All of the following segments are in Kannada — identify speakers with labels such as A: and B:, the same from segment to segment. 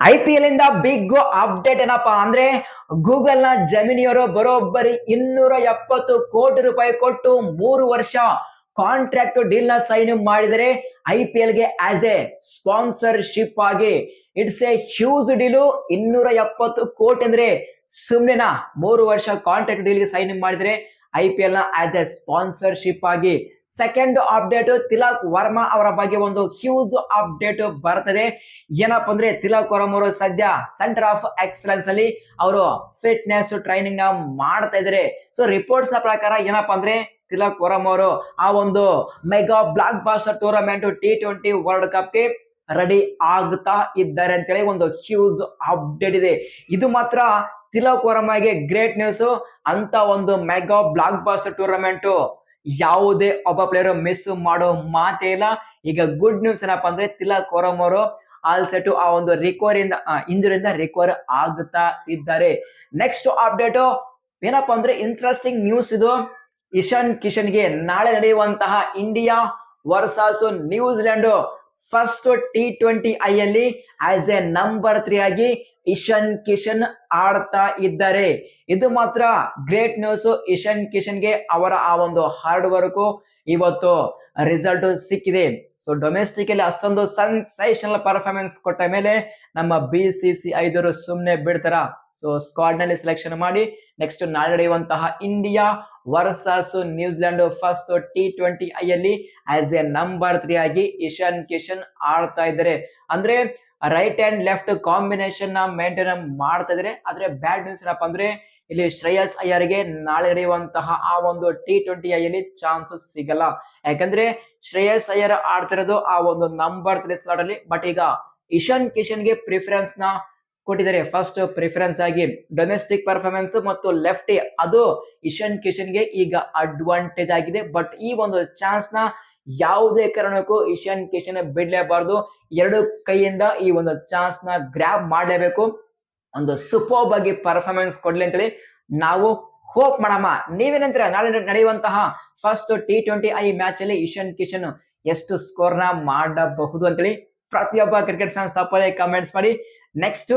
A: ಐ ಪಿ ಎಲ್ ಇಂದ ಬಿಗ್ ಅಪ್ಡೇಟ್ ಏನಪ್ಪಾ ಅಂದ್ರೆ ಗೂಗಲ್ನ ಜಮಿನಿಯವರು ಬರೋಬ್ಬರಿ ಇನ್ನೂರ ಎಪ್ಪತ್ತು ಕೋಟಿ ರೂಪಾಯಿ ಕೊಟ್ಟು ಮೂರು ವರ್ಷ ಕಾಂಟ್ರಾಕ್ಟ್ ಡೀಲ್ನ ಸೈನ್ ಮಾಡಿದರೆ ಐ ಪಿ ಎಲ್ಗೆ ಆಸ್ ಎ ಸ್ಪಾನ್ಸರ್ಶಿಪ್ ಆಗಿ ಇಟ್ಸ್ ಎ ಹ್ಯೂಜ್ ಡೀಲು ಇನ್ನೂರ ಎಪ್ಪತ್ತು ಕೋಟಿ ಅಂದ್ರೆ ಸುಮ್ಮನೆನಾ ಮೂರು ವರ್ಷ ಕಾಂಟ್ರಾಕ್ಟ್ ಡೀಲ್ಗೆ ಸೈನ್ ಮಾಡಿದ್ರೆ ಐ ಪಿ ಎಲ್ನ ಆಸ್ ಎ ಸ್ಪಾನ್ಸರ್ಶಿಪ್ ಆಗಿ ಸೆಕೆಂಡ್ ಅಪ್ಡೇಟ್ ತಿಲಕ್ ವರ್ಮಾ ಅವರ ಬಗ್ಗೆ ಒಂದು ಹ್ಯೂಜ್ ಅಪ್ಡೇಟ್ ಬರ್ತದೆ. ಏನಪ್ಪ ಅಂದ್ರೆ ತಿಲಕ್ ವರ್ಮ ಅವರು ಸದ್ಯ ಸೆಂಟರ್ ಆಫ್ ಎಕ್ಸಲೆನ್ಸ್ ಅಲ್ಲಿ ಅವರು ಫಿಟ್ನೆಸ್ ಟ್ರೈನಿಂಗ್ನ ಮಾಡ್ತಾ ಇದ್ದಾರೆ. ಸೊ ರಿಪೋರ್ಟ್ಸ್ನ ಪ್ರಕಾರ ಏನಪ್ಪಾ ಅಂದ್ರೆ ತಿಲಕ್ ವರಮ್ ಅವರು ಆ ಒಂದು mega blockbuster tournament T twenty world ಕಪ್ಗೆ ready ಆಗ್ತಾ ಇದ್ದಾರೆ ಅಂತೇಳಿ ಒಂದು ಹ್ಯೂಜ್ ಅಪ್ಡೇಟ್ ಇದೆ. ಇದು ಮಾತ್ರ ತಿಲಕ್ ವರ್ಮಾಗೆ ಗ್ರೇಟ್ ನ್ಯೂಸ್ ಅಂತ ಒಂದು ಮೆಗಾ ಬ್ಲಾಕ್ ಬಾಸ್ಟರ್ ಟೂರ್ನಮೆಂಟ್ ಯಾವುದೇ ಒಬ್ಬ ಪ್ಲೇಯರ್ ಮಿಸ್ ಮಾಡೋ ಮಾತೇ ಇಲ್ಲ. ಈಗ ಗುಡ್ ನ್ಯೂಸ್ ಏನಪ್ಪಾ ಅಂದ್ರೆ ತಿಲಕ್ ವರ್ಮ ಅವರು ಆಲ್ ಸೆಟ್ ಆ ಒಂದು ರಿಕವರಿಯಿಂದ ಇಂಜುರಿಯಿಂದ ರಿಕವರ್ ಆಗುತ್ತಾ ಇದ್ದಾರೆ. ನೆಕ್ಸ್ಟ್ ಅಪ್ಡೇಟ್ ಏನಪ್ಪಾ ಅಂದ್ರೆ ಇಂಟ್ರೆಸ್ಟಿಂಗ್ ನ್ಯೂಸ್ ಇದು. ಇಶಾನ್ ಕಿಶನ್ಗೆ ನಾಳೆ ನಡೆಯುವಂತಹ India versus New Zealand first T twenty I ಅಲ್ಲಿ ಆಸ್ ಎ ನಂಬರ್ ತ್ರೀ ಆಗಿ ಇಶಾನ್ ಕಿಶನ್ ಆಡ್ತಾ ಇದ್ದಾರೆ. ಇದು ಮಾತ್ರ ಗ್ರೇಟ್ ನ್ಯೂಸ್ ಇಶಾನ್ ಕಿಶನ್ಗೆ ಅವರ ಆ ಒಂದು ಹಾರ್ಡ್ ವರ್ಕ್ ಇವತ್ತು ರಿಸಲ್ಟ್ ಸಿಕ್ಕಿದೆ. ಸೊ ಡೊಮೆಸ್ಟಿಕ್ ಅಲ್ಲಿ ಅಷ್ಟೊಂದು ಸನ್ಸೇಷನಲ್ ಪರ್ಫಾರ್ಮೆನ್ಸ್ ಕೊಟ್ಟ ಮೇಲೆ ನಮ್ಮ ಬಿ ಸಿ ಸಿ ಐದರು ಸುಮ್ಮನೆ ಬಿಡ್ತಾರ? ಸೊ ಸ್ಕ್ವಾಡ್ನಲ್ಲಿ ಸೆಲೆಕ್ಷನ್ ಮಾಡಿ ನೆಕ್ಸ್ಟ್ ನಾಳೆ ನಡೆಯುವಂತಹ India versus New Zealand first T twenty I ಅಲ್ಲಿ ಆಸ್ ಎ ನಂಬರ್ ತ್ರೀ ಆಗಿ ಇಶಾನ್ ಕಿಶನ್ ಆಡ್ತಾ ಇದ್ದಾರೆ. ಅಂದ್ರೆ ರೈಟ್ ಅಂಡ್ ಲೆಫ್ಟ್ ಕಾಂಬಿನೇಷನ್ನ ಮೇಂಟೈನ್ ಮಾಡ್ತಾ ಇದ್ರೆ ಆದ್ರೆ ಬ್ಯಾಡ್ ನ್ಯೂಸ್ ಏನಪ್ಪ ಅಂದ್ರೆ ಇಲ್ಲಿ ಶ್ರೇಯಸ್ ಅಯ್ಯರ್ಗೆ ನಾಳೆ ನಡೆಯುವಂತಹ ಆ ಒಂದು ಟಿ ಟ್ವೆಂಟಿ ಐಯಲ್ಲಿ ಚಾನ್ಸಸ್ ಸಿಗಲ್ಲ. ಯಾಕಂದ್ರೆ ಶ್ರೇಯಸ್ ಅಯ್ಯರ್ ಆಡ್ತಿರೋದು ಆ ಒಂದು ನಂಬರ್ ತ್ರೀ ಸ್ಲಾಟ್ ಅಲ್ಲಿ. ಬಟ್ ಈಗ ಇಶಾನ್ ಕಿಶನ್ಗೆ ಪ್ರಿಫರೆನ್ಸ್ನ ಕೊಟ್ಟಿದ್ದಾರೆ. ಫಸ್ಟ್ ಪ್ರಿಫರೆನ್ಸ್ ಆಗಿ ಡೊಮೆಸ್ಟಿಕ್ ಪರ್ಫಾರ್ಮೆನ್ಸ್ ಮತ್ತು ಲೆಫ್ಟಿ ಅದು ಇಶಾನ್ ಕಿಶನ್ಗೆ ಈಗ ಅಡ್ವಾಂಟೇಜ್ ಆಗಿದೆ. ಬಟ್ ಈ ಒಂದು ಚಾನ್ಸ್ನ ಯಾವುದೇ ಕಾರಣಕ್ಕೂ ಇಶಾನ್ ಕಿಶನ್ ಬಿಡ್ಲೇಬಾರ್ದು. ಎರಡು ಕೈಯಿಂದ ಈ ಒಂದು ಚಾನ್ಸ್ನ ಗ್ರ್ಯಾಬ್ ಮಾಡಲೇಬೇಕು. ಒಂದು ಸೂಪರ್ ಆಗಿ ಪರ್ಫಾರ್ಮೆನ್ಸ್ ಕೊಡ್ಲಿ ಅಂತೇಳಿ ನಾವು ಹೋಪ್ ಮಾಡಮ್ಮ. ನೀವೇನಂತೀರ? ನಾಳೆ ನಡೆಯುವಂತಹ first T twenty I match ಅಲ್ಲಿ ಇಶಾನ್ ಕಿಶನ್ ಎಷ್ಟು ಸ್ಕೋರ್ನ ಮಾಡಬಹುದು ಅಂತೇಳಿ ಪ್ರತಿಯೊಬ್ಬ ಕ್ರಿಕೆಟ್ ಫ್ಯಾನ್ಸ್ ತಪ್ಪದೆ ಕಮೆಂಟ್ಸ್ ಮಾಡಿ. ನೆಕ್ಸ್ಟ್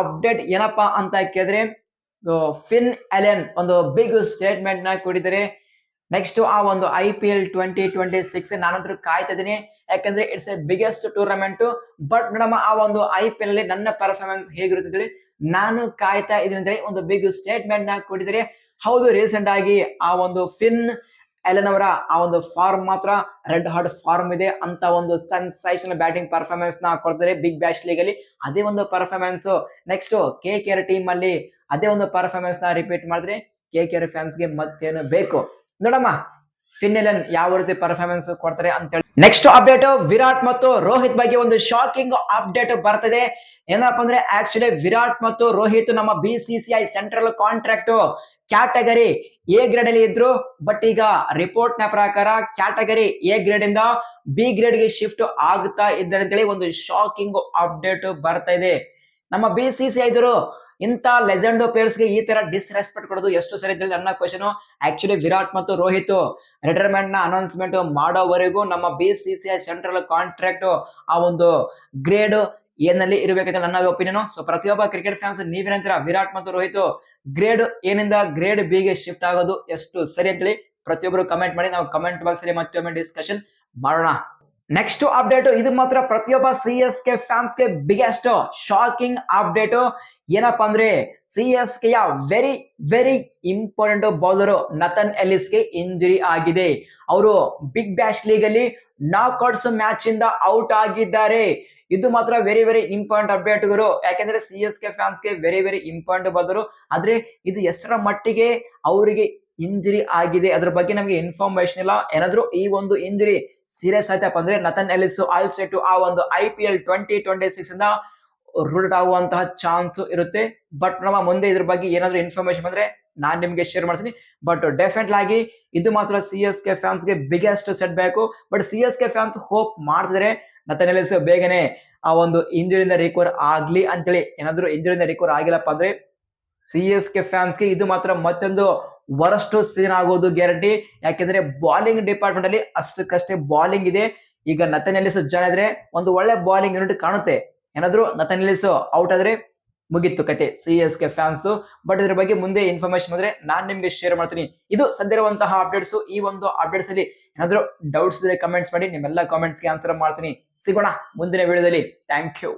A: ಅಪ್ಡೇಟ್ ಏನಪ್ಪಾ ಅಂತ ಕೇಳಿದ್ರೆ ಫಿನ್ ಎಲೆನ್ ಒಂದು ಬಿಗ್ ಸ್ಟೇಟ್ಮೆಂಟ್ನ ಕೊಟ್ಟಿದ್ದಾರೆ. ನೆಕ್ಸ್ಟ್ ಆ ಒಂದು I P L twenty twenty six ನಾನಂತೂ ಕಾಯ್ತಾ ಇದ್ದೀನಿ. ಯಾಕಂದ್ರೆ it's a biggest tournament but ನೋಡಮ್ಮ, ಆ ಒಂದು ಐ ಪಿ ಎಲ್ ಅಲ್ಲಿ ನನ್ನ ಪರ್ಫಾರ್ಮೆನ್ಸ್ ಹೇಗಿರುತ್ತೆ ಅಂತೇಳಿ ನಾನು ಕಾಯ್ತಾ ಇದ್ದೀನಿ ಅಂದ್ರೆ ಒಂದು ಬಿಗ್ ಸ್ಟೇಟ್ಮೆಂಟ್ನ ಕೊಟ್ಟಿದ್ರೆ ಹೌದು ರೀಸೆಂಟ್ ಆಗಿ ಆ ಒಂದು ಫಿನ್ ಎಲೆನ್ ಅವರ ಆ ಒಂದು ಫಾರ್ಮ್ ಮಾತ್ರ ರೆಡ್ ಹಾರ್ಟ್ ಫಾರ್ಮ್ ಇದೆ. ಅಂತ ಒಂದು ಸೆನ್ಸೇಷನಲ್ ಬ್ಯಾಟಿಂಗ್ ಪರ್ಫಾರ್ಮೆನ್ಸ್ನ ಕೊಡ್ತಾರೆ ಬಿಗ್ ಬ್ಯಾಶ್ ಲೀಗ್ ಅಲ್ಲಿ. ಅದೇ ಒಂದು performance next K K R team ಅಲ್ಲಿ ಅದೇ ಒಂದು ಪರ್ಫಾರ್ಮೆನ್ಸ್ನ ರಿಪೀಟ್ ಮಾಡಿದ್ರೆ ಕೆ ಕೆ ಆರ್ ಫ್ಯಾನ್ಸ್ಗೆ ಮತ್ತೇನು ಬೇಕು? ನೋಡಮ್ಮ ಫಿನ್ನೆಲನ್ ಯಾವ ರೀತಿ ಪರ್ಫಾರ್ಮೆನ್ಸ್ ಕೊಡ್ತಾರೆ ಅಂತ ಹೇಳಿ ನೆಕ್ಸ್ಟ್ ಅಪ್ಡೇಟ್ ವಿರಾಟ್ ಮತ್ತು ರೋಹಿತ್ ಬಗ್ಗೆ ಒಂದು ಶಾಕಿಂಗ್ ಅಪ್ಡೇಟ್ ಬರ್ತದೆ. ಏನಪ್ಪ ಅಂದ್ರೆ ಆಕ್ಚುಲಿ ವಿರಾಟ್ ಮತ್ತು ರೋಹಿತ್ ನಮ್ಮ B C central contract category A grade ಅಲ್ಲಿ ಇದ್ರು. ಬಟ್ ಈಗ ರಿಪೋರ್ಟ್ನ ಪ್ರಕಾರ ಕ್ಯಾಟಗರಿ ಎ ಗ್ರೇಡ್ ಇಂದ ಬಿ ಗ್ರೇಡ್ಗೆ ಶಿಫ್ಟ್ ಆಗ್ತಾ ಇದ್ದಾರೆ ಅಂತೇಳಿ ಒಂದು ಶಾಕಿಂಗ್ ಅಪ್ಡೇಟ್ ಬರ್ತಾ ಇದೆ ನಮ್ಮ ಬಿ ಸಿ ಇಂತ ಲೆಜೆಂಡ್ ಪ್ಲೇಯರ್ಸ್ಗೆ ಈ ತರ ಡಿಸ್ರೆಸ್ಪೆಕ್ಟ್ ಕೊಡೋದು ಎಷ್ಟು ಸರಿ ಹೇಳಿ ನನ್ನ ಕ್ವಶನ್ ಆಕ್ಚುಲಿ ವಿರಾಟ್ ಮತ್ತು ರೋಹಿತ್ ರಿಟೈರ್ಮೆಂಟ್ನ ಅನೌನ್ಸ್ಮೆಂಟ್ ಮಾಡೋವರೆಗೂ ನಮ್ಮ B C C I central contract ಆ ಒಂದು ಗ್ರೇಡ್ ಏನಲ್ಲಿ ಇರಬೇಕಂತ ನನ್ನ ಒಪಿನಿಯನ್ ಸೊ ಪ್ರತಿಯೊಬ್ಬ ಕ್ರಿಕೆಟ್ ಫ್ಯಾನ್ಸ್ ನೀವೇನಂತೀರ ವಿರಾಟ್ ಮತ್ತು ರೋಹಿತ್ ಗ್ರೇಡ್ ಏನಿಂದ ಗ್ರೇಡ್ ಬಿ ಗೆ ಶಿಫ್ಟ್ ಆಗೋದು ಎಷ್ಟು ಸರಿ ಅಂತೇಳಿ ಪ್ರತಿಯೊಬ್ಬರು ಕಮೆಂಟ್ ಮಾಡಿ. ನಾವು ಕಮೆಂಟ್ ಬಾಕ್ಸ್ ಅಲ್ಲಿ ಮತ್ತೊಮ್ಮೆ ಡಿಸ್ಕಷನ್ ಮಾಡೋಣ. ನೆಕ್ಸ್ಟ್ ಅಪ್ಡೇಟ್ ಇದು ಮಾತ್ರ ಪ್ರತಿಯೊಬ್ಬ ಸಿ ಎಸ್ ಕೆ ಫ್ಯಾನ್ಸ್ಗೆ ಬಿಗ್ಗೆಸ್ಟ್ ಶಾಕಿಂಗ್ ಅಪ್ಡೇಟ್ ಏನಪ್ಪಾ ಅಂದ್ರೆ ಸಿ ಎಸ್ ಕೆ ಯ very very important bowler Nathan ಎಲಿಸ್ಗೆ injury ಆಗಿದೆ. ಅವರು ಬಿಗ್ ಬ್ಯಾಶ್ ಲೀಗ್ ಅಲ್ಲಿ ನಾಕ್ಔಟ್ಸ್ ಮ್ಯಾಚ್ ಇಂದ ಔಟ್ ಆಗಿದ್ದಾರೆ. ಇದು ಮಾತ್ರ ವೆರಿ ವೆರಿ ಇಂಪಾರ್ಟೆಂಟ್ ಅಪ್ಡೇಟ್ ಗುರು. ಯಾಕೆಂದ್ರೆ ಸಿ ಎಸ್ ಕೆ ಫ್ಯಾನ್ಸ್ಗೆ ವೆರಿ ವೆರಿ ಇಂಪಾರ್ಟೆಂಟ್ ಬದರು ಆದ್ರೆ ಇದು ಎಷ್ಟರ ಮಟ್ಟಿಗೆ ಅವರಿಗೆ ಇಂಜುರಿ ಆಗಿದೆ? ಅದ್ರ ಬಗ್ಗೆ ನಮಗೆ ಇನ್ಫಾರ್ಮೇಶನ್ ಇಲ್ಲ. ಏನಾದ್ರೂ ಈ ಒಂದು ಇಂಜುರಿ ಸೀರಿಯಸ್ ಆಯ್ತಪ್ಪ ಅಂದ್ರೆ ನತನ್ ಎಲಿಸ್ ಆಲ್ ಸೆಟ್ ಆ ಒಂದು I P L twenty twenty six ಇಂದ ರೂಟ್ ಆಗುವಂತಹ ಚಾನ್ಸ್ ಇರುತ್ತೆ. ಬಟ್ ನಮ್ಮ ಮುಂದೆ ಇದ್ರ ಬಗ್ಗೆ ಏನಾದ್ರೂ ಇನ್ಫಾರ್ಮೇಶನ್ ಬಂದ್ರೆ ನಾನು ನಿಮ್ಗೆ ಶೇರ್ ಮಾಡ್ತೀನಿ. ಬಟ್ ಡೆಫಿನೆಟ್ ಆಗಿ ಇದು ಮಾತ್ರ ಸಿ ಎಸ್ ಕೆ ಫ್ಯಾನ್ಸ್ಗೆ ಬಿಗ್ಗೆಸ್ಟ್ ಸೆಟ್ ಬೇಕು but C S K fans hope ಮಾಡಿದ್ರೆ ನತನ್ ಎಲಿಸ್ ಬೇಗನೆ ಆ ಒಂದು ಇಂಜುರಿಯಿಂದ ರಿಕವರ್ ಆಗ್ಲಿ ಅಂತೇಳಿ. ಏನಾದ್ರು ಇಂಜುರಿಯಿಂದ ರಿಕವರ್ ಆಗಿಲ್ಲಪ್ಪ ಅಂದ್ರೆ ಸಿ ಎಸ್ ಕೆ ಫ್ಯಾನ್ಸ್ಗೆ ಇದು ಮಾತ್ರ ಮತ್ತೊಂದು ವರಷ್ಟು ಸೀನ್ ಆಗೋದು ಗ್ಯಾರಂಟಿ ಯಾಕೆಂದ್ರೆ ಬಾಲಿಂಗ್ ಡಿಪಾರ್ಟ್ಮೆಂಟ್ ಅಲ್ಲಿ ಅಷ್ಟಕ್ಕಷ್ಟೇ ಬಾಲಿಂಗ್ ಇದೆ. ಈಗ ನತನ್ ಎಲ್ಲಿಸ್ ಜಾಯ್ನ್ ಆದ್ರೆ ಒಂದು ಒಳ್ಳೆ ಬಾಲಿಂಗ್ ಯೂನಿಟ್ ಕಾಣುತ್ತೆ. ಏನಾದ್ರು ನತನಿಲಿಸು ಔಟ್ ಆದ್ರೆ ಮುಗಿತ್ತು ಕತೆ C S K fans but ಇದ್ರ ಬಗ್ಗೆ ಮುಂದೆ ಇನ್ಫಾರ್ಮೇಶನ್ ಬಂದ್ರೆ ನಾನ್ ನಿಮ್ಗೆ ಶೇರ್ ಮಾಡ್ತೀನಿ. ಇದು ಸದ್ಯರುವಂತಹ ಅಪ್ಡೇಟ್ಸ್ ಈ ಒಂದು ಅಪ್ಡೇಟ್ಸ್ ಅಲ್ಲಿ ಏನಾದ್ರು ಡೌಟ್ಸ್ ಇದ್ರೆ ಕಮೆಂಟ್ಸ್ ಮಾಡಿ, ನಿಮ್ಮೆಲ್ಲ ಕಾಮೆಂಟ್ಸ್ಗೆ ಆನ್ಸರ್ ಮಾಡ್ತೀನಿ. ಸಿಗೋಣ ಮುಂದಿನ ವಿಡಿಯೋದಲ್ಲಿ ಥ್ಯಾಂಕ್ ಯು